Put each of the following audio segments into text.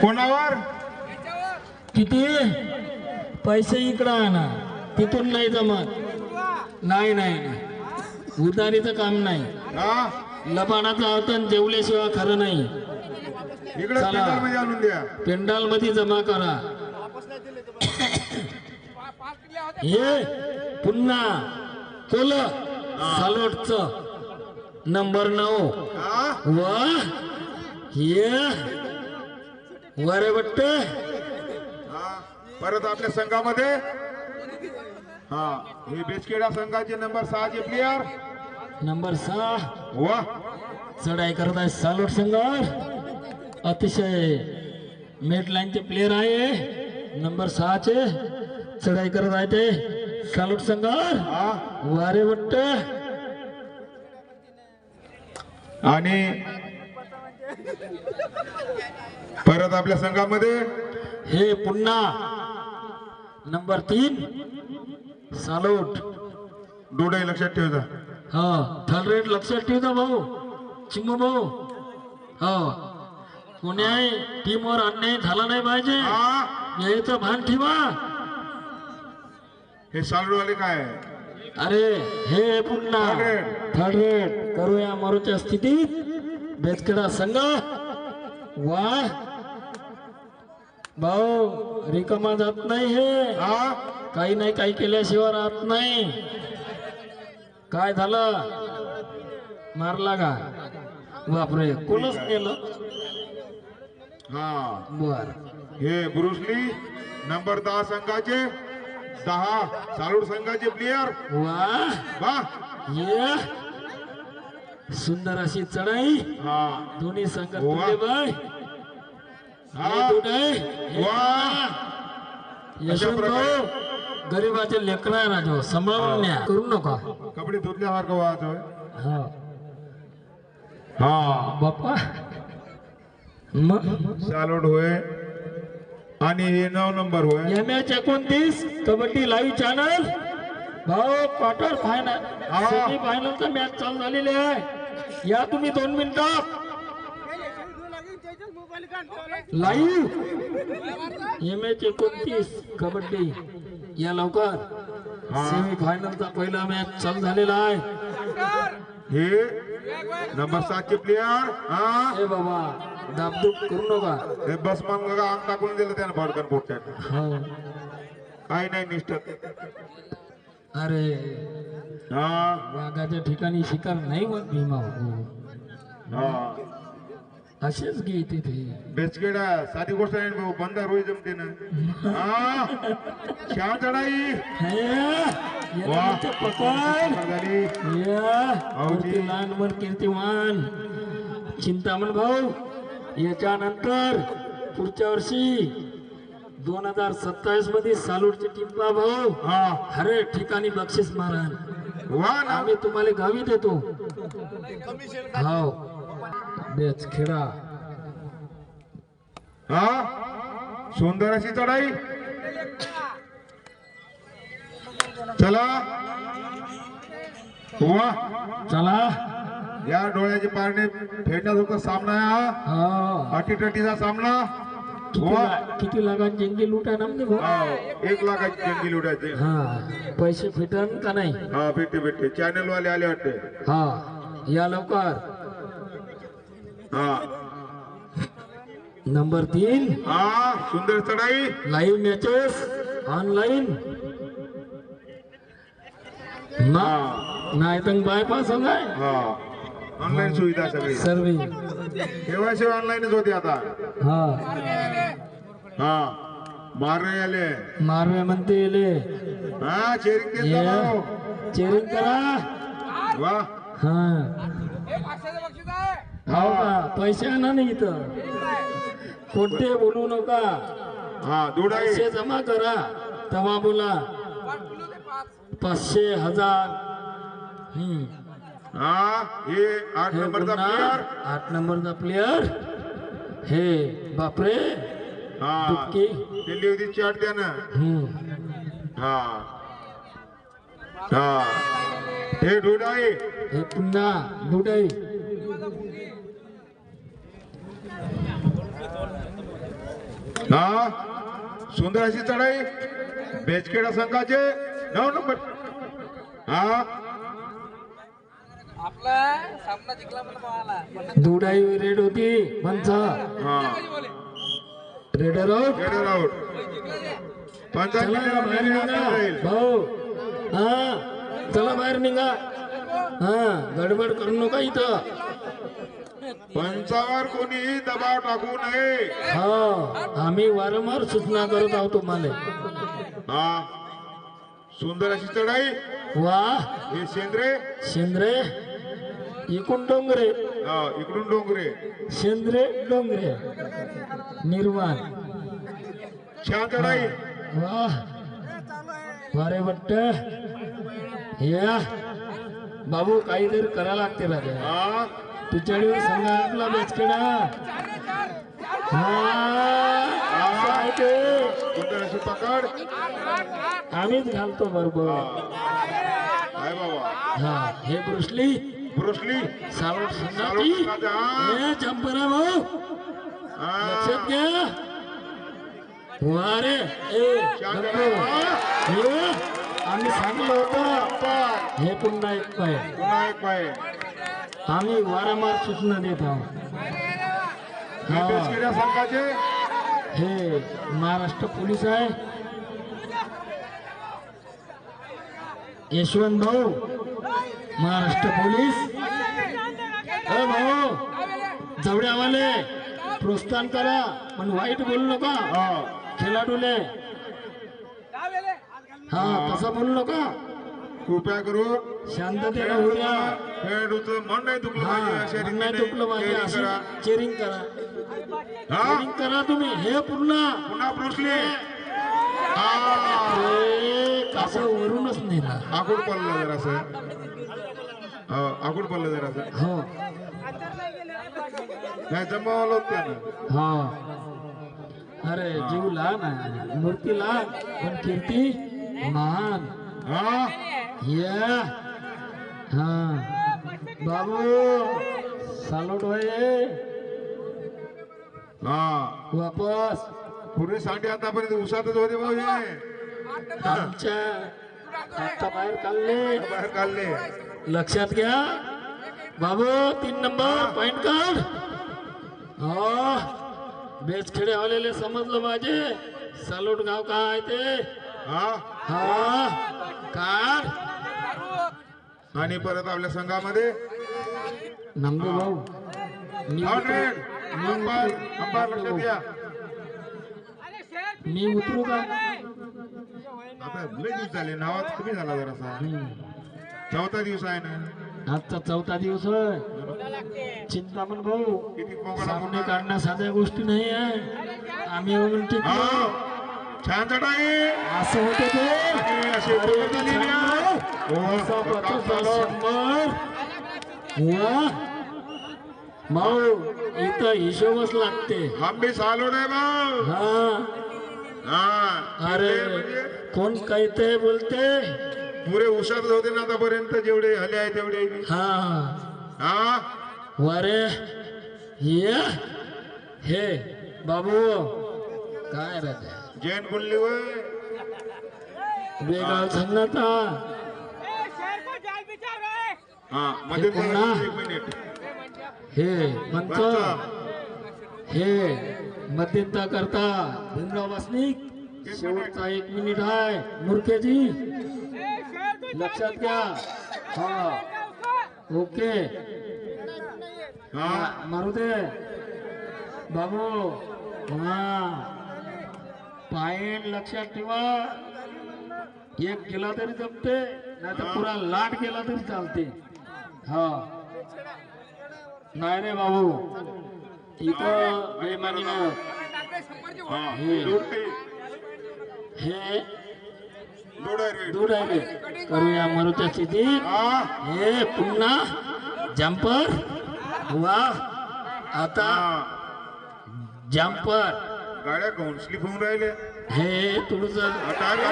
कोणावर? किती? पैसे इकडं आणा. तिथून नाही जमत. नाही नाही उधारीचं काम नाही. हा? लबाडाचा अर्थ जेवल्याशिवाय खरं नाही. चला. पेंडॉलमध्ये जमा करा. हे पुन्हा. कोल सालोटच. नंबर नऊ. हा? वा. ये वरे बट्टे हा परत आपल्या संघामध्ये? हा हे बेचकेडा संघाचे नंबर सहाचे प्लेयर नंबर सहा. वा. चढाई करत आहे सालोट संघावर. अतिशय मेट लाईनचे प्लेयर आहे नंबर सहाचे चढाई करत आहे ते सालोट संघावर. हा. वारे बट्टे आणि परत आपल्या संघामध्ये हे पुन्हा नंबर तीन सालोट. डोळे लक्षात ठेवता हा थर्ड रेट लक्षात ठेवता भाऊ. चिमू भाऊ. हो. कोण्याही टीमवर अन्याय झाला नाही पाहिजे. हा. याचं भान ठेवा. हे सालडवाले काय? अरे हे पुन्हा. थर्ड रेट करूया मरूच्या स्थितीत. बेचकडा संघ. वा. भाऊ रिकामा जात नाही हे. हा? काही नाही काही केल्याशिवाय राहत नाही. काय झालं? मारला का? बापरे कोणच नेलं? हा. बर. हे ब्रुसली नंबर दहा संघाचे दहा सालूड संघाचे प्लेयर वा. वा. ये सुंदर अशी चढाई. दोन्ही संघ वा. तुले बाय. वा. यशवंत गरीबाचे लेकरं आहे राजो. सांभाळून न्या करू नका. कपडे धुतल्यासारखं वाहतोय हा. हा. बाप्पा. सालोड होय. आणि हे नऊ नंबर होय. एम एच एकोणतीस कबड्डी लाईव्ह चॅनल. भाऊ क्वार्टर फायनल हा. सेमी फायनलचा मॅच चालू झालेली आहे. या तुम्ही दोन मिनिटं. लाईव्ह. एम एच एकोणतीस कबड्डी. या लवकर. हा. सेमी फायनलचा पहिला मॅच चालू झालेला आहे. हे नंबर सातचे प्लेयर हा. बाबा दाबदूब करू नका. हे बस मान बघा अंग टाकून दिलं त्यानं भडकन पोट्यात. हो. काही नाही निष्ठ. अरे हा. वाघाच्या ठिकाणी शिकार नाही मग भीमा हो. असेच घे तिथे बेचकेडा साधी गोष्ट आहे ना भाऊ बंद रोई जमते ना. हा. श्याम चढाई. पकड. झाली. भाऊजी. लहानमन कीर्तिमान. चिंतामण भाऊ याच्यानंतर पुढच्या वर्षी दोन हजार सत्तावीसमध्ये सालूरची टिंपा भाऊ. हा. हरे ठिकाणी बक्षीस महाराज वा ना. आम्ही तुम्हाला गावी देतो. हो. बेच खेळा हा? सुंदर अशी चढाई? चला. वा. चला. या डोळ्याचे पारणे फेडण्यासारखा सामना आहे हा. हो. अटीटटीचा सामना. किती लाखात जंगी लुटा ना हा, एक लाखाची जंगी लुटायचे. हा पैसे फिटन का नाही? हा भेटते भेटते. चॅनल वाले आले वाटते. हा या लवकर. हा. नंबर तीन. हा सुंदर चढाई. लाईव्ह मॅचेस ऑनलाईन नाही तर बायपास हा. ऑनलाईन सुविधा सगळी. सर्वे. केव्हा ऑनलाईनच होती आता. हा. हा. मारणे आले. मारवे म्हणते येले हा चेरिंग केलं ये. भाऊ. चेरिंग करा. वा. हा. हो का? पैसे आणा नाही इथं. कोणते बोलू नका. हा दुडाई पैसे जमा करा. तेव्हा बोला. पाचशे हजार. हम्म. हा हे आठ हे नंबरचा प्लेयर आठ नंबरचा प्लेयर हे बापरे. हा होती चाट द्या ना हम्म. हा. हा. हे दुडाई हे पुन्हा बुडाई हा. सुंदर अशी चढाई. बेचखेडा संघाचे नऊ नंबर. हा. आपला सामना जिंकला म्हणून मला दुडाई रेड होती पंच हा. रेडर आउट गेडर आउट चला बाहेर निघा. भाऊ. हा. चला बाहेर निघा. हा. गडबड करू नका इथं. पंचावर कोणीही दबाव टाकू नये. हा. आम्ही वारंवार सूचना करत आहोत तुम्हाला. हा. सुंदर अशी चढाई. वा. हे सेंद्रे शेंद्रे. इकून डोंगरे. हा इकडून डोंगरे. शेंद्रे डोंगरे. निर्वाण. छान चढाई वा वारे बट्ट या. बाबू काहीतरी करा लागते राजा हा. पिचडीवर सांगा आपला बेचकेडा. हा, आहे ते. अशी पकड. आम्हीच घालतो बरोबर. काय बाबा. हा हे ब्रुसली ब्रुसली संगाती, हा. हे जंपरा भाऊ. लक्षात घ्या. वारे ए आम्ही सांगलो होतो. हे पुन्हा एक पाय. पुन्हा एक पाय. आम्ही वारंवार सूचना देत आहोत. हे महाराष्ट्र पोलीस आहे. यशवंत भाऊ. महाराष्ट्र पोलीस. भाऊ जवड्यावाले प्रोत्साहन करा पण वाईट बोलू नका. हा. खेळाडूले. हा तसं बोलू नका. कृपया करून शांततेने होऊ द्या खेळाडूचं मन नाही दुखलं हा पाहिजे मन नाही दुखलं पाहिजे असं करा. चेरिंग करा. चेरिंग करा तुम्ही. हे पूर्ण. पुन्हा ब्रुसली हा. कसं वरूनच नाही ना आकुड पडलं जरासं. आकुड पडलं जरासं हो. नाही जमावलं होतं त्यानं. हा. अरे जीव लहान आहे. मूर्ती लहान पण कीर्ती महान. हा? या. हा. बाबू सालोट होय. हा. वापस. पूर्वी साठी आतापर्यंत उसातच होते भाऊ हे आमच्या आता बाहेर काढले. बाहेर काढले. लक्षात घ्या. बाबू तीन नंबर पॉइंट काढ. हा. बेच खेडे आलेले समजलं माझे सालोट गाव का आहे ते? हा. हा. काढ. आणि परत आपल्या संघामध्ये? नंदू भाऊ. मी उतरू- लक्षात घ्या. मी का? आता लय दिवस झाले नावात कमी झाला जरासा. चौथा दिवस आहे ना? आजचा चौथा दिवस होय. चिंतामण भाऊ किती सामने होणार? काढणं साध्या गोष्टी नाही आहे. आम्ही हा टिकलो छान चढाई. असं होते ते. आणि अशी आहे. हो, असा. शंभर वा भाऊ इथं हिशोबच लागते. भी सालोड आहे भाऊ. हा. हा. अरे म्हणजे? कोण काय ते बोलते? पुरे उसात होते ना आतापर्यंत. जेवढे हले आहे तेवढे. हा. हा? वारे ये. हे बाबू. काय रे ते? जैन बोलली वय. वेगळा सांगता हा मध्ये पुन्हा? एक मिनिट. हे पंच हे मध्यंता करता. भीमराव वासनिक. शेवटचा एक मिनिट आहे. मूर्खेजी. लक्षात घ्या. हा. ओके. हा. मारू दे बाबू. हा. पायन लक्षात ठेवा. एक गेला तरी जमते नाही तर पुरा लाट गेला तरी चालते. हा. नाही रे बाबू. इथं हे. दूर आहे. हे दूर आहे रे. दूर आहे रे. करूया मरुच्या स्थितीत हा. पुन्हा जम्पर वा. आता जम्पर गाड्या कोण स्लिप होऊन राहिले. हे तुझं टायर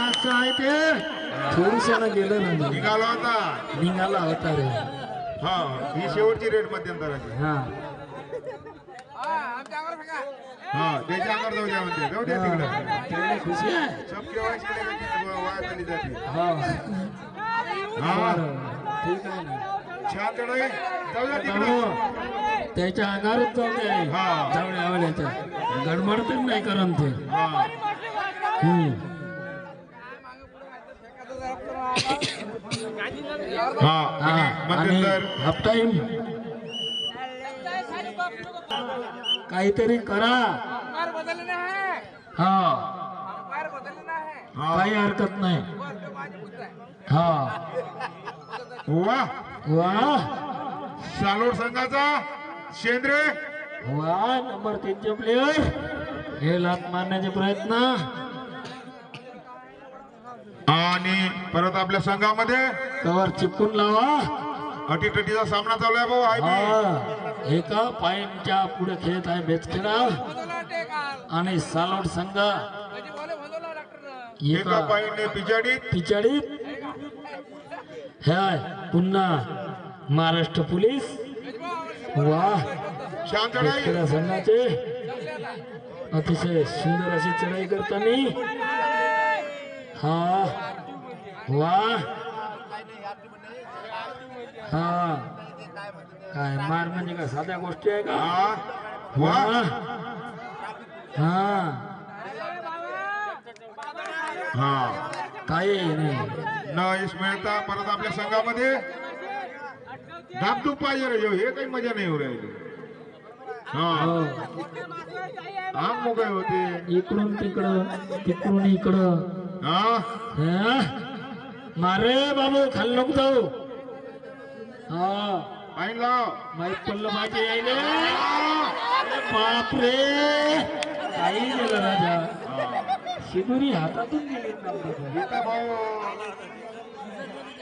असं आहे ते. थोडीशानं गेलं ना मी. निघाला होता. निघाला होता रे. हा ही शेवटची रेट मध्यंतराची. हा. हा त्याच्या अंगावर जाऊ द्या म्हणते. जाऊ द्या तिकडे. त्याला खुशी आहे. वाया जाते. हा. हा. ठीक आहे ना. छान चढाई जाऊ द्या तिकडे. जाऊ. त्याच्या अंगारच जाऊ दे. हा. जाऊ दे आवड्याच्या गडबड तर नाही करन ते. हा. हम्म. हा. हा. आणि आणि मध्यंतर हाफ टाइम काहीतरी करा. हा. हा. काही हरकत नाही. हा. वा वा. सालोड संघाचा शेंद्रे. वा नंबर तीनचे प्लेयर हे लात मारण्याचे प्रयत्न. आणि परत आपल्या संघामध्ये कवर चिपकून लावा. अटीतटीचा सामना चालू आहे भाऊ आहे हा एका पॉइंटच्या पुढे खेळत आहे बेचखेडा आणि सालोड संघ. एका पायीने हे आहे पुन्हा महाराष्ट्र पोलीस. वा. संघाचे. अतिशय सुंदर अशी चढाई करताना. हा. वा. हा. काय मार म्हणजे काय साध्या गोष्टी आहे का? हा? वा. हा. हा. काही नाही? न यश मिळता परत आपल्या संघामध्ये. धापधूप पाहिजे रे ह्यो. हे काही मजा नाही हो राहिली. हा. हो. आम मोकळे होते. इकडून तिकडं तिकडून इकडं. हा? हा? मारे बाबू खाली नको जाऊ. हा. पाहिन लाव माहीत पडलं. पाहिजे यायले हा. बापरे. काही गेलं राजा. शिदुरी हातातून गेली भाऊ.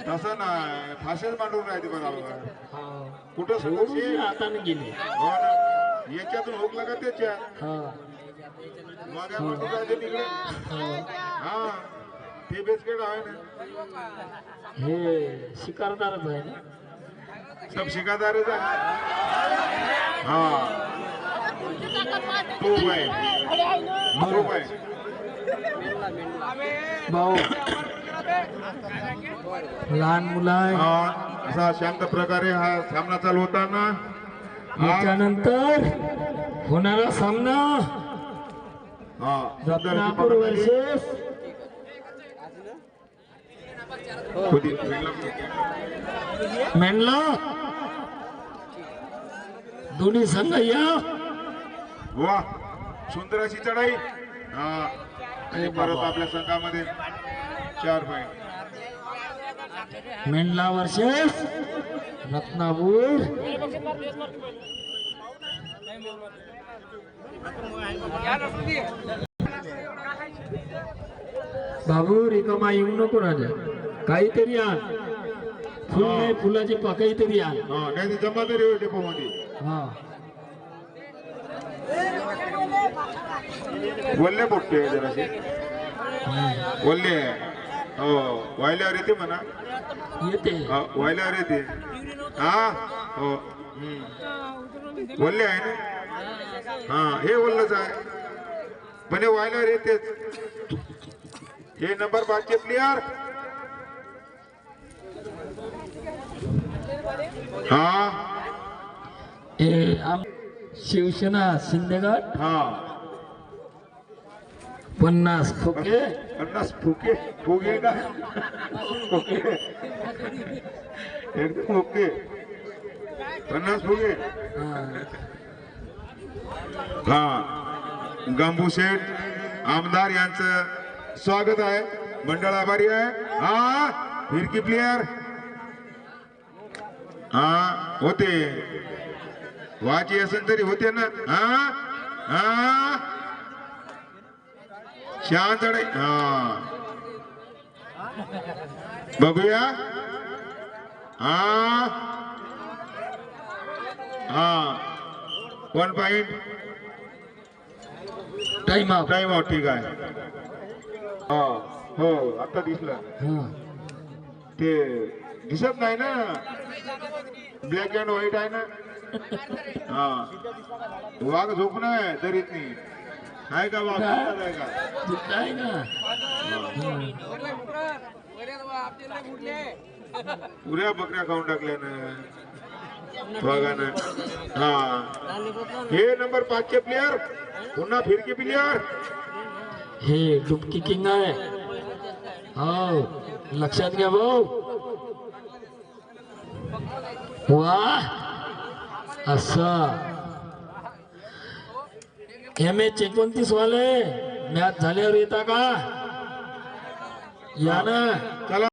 तसं नाही. फाशीच मांडून राहते बरोबर. हा. कुठं सोडून सोडून हाताने गेली. हो ना. याच्यातून हुकलं का त्याच्या? हा. माझ्या मांडून राहते तिकडे. हा. हा. ते बेसकेट आहे ना. हे शिकारदारच आहे ना. सब आहे हा. तो आहे. भाऊ. लहान मुलं हा, असा शांत प्रकारे हा सामना चालू होताना. याच्यानंतर होणारा सामना. हा. वर्सेस. मेंढला दोन्ही संघ या. वा सुंदर अशी चढाई आणि परत आपल्या संघामध्ये चार पॉईंट मेंढला वर्सेस रत्नापूर. बाबू रिकामा येऊ नको राजा. काहीतरी आण. फुल नाही फुलाची पाकळी तरी आण. हा नाही तर जमा तरी होईल डेपो मध्ये हा. वल्ले आहे जरासे वल्ले हो वायल्यावर येते म्हणा. येते. हा, वायल्यावर येते. हा हो. हम्म. वल्ले आहे ना? हा हे वल्लच आहे. पण हे वायल्यावर येतेच. हे नंबर पाचचे प्लेयर हा? शिवसेना शिंदेगड हा. पन्नास फुके. पन्नास फुके. फुगे का? एकदम ओके पन्नास फुगे हा. हा. गांबू शेठ आमदार यांचं स्वागत आहे. मंडळ आभारी आहे. हा. फिरकी प्लेयर हा होते. वाची असेल तरी होते ना? हा? हा? चढाई हा. बघूया. हा? हा. One point time out time out ठीक आहे. हा हो आता दिसलं. ते दिसत नाही ना? ब्लॅक अँड व्हाईट आहे ना? हा. वाघ झोपून आहे नाही आहे का वाघ? आहे का? आहे ना. पुऱ्या बकऱ्या खाऊन टाकल्यानं वाघानं. हा. हे नंबर पाचचे प्लेयर पुन्हा फिरकी प्लेयर हे डुबकी किंग आहे. हो. लक्षात घ्या भाऊ. वा. एम एच एकोणतीस वाले. मॅच झाल्यावर येता का? या ना.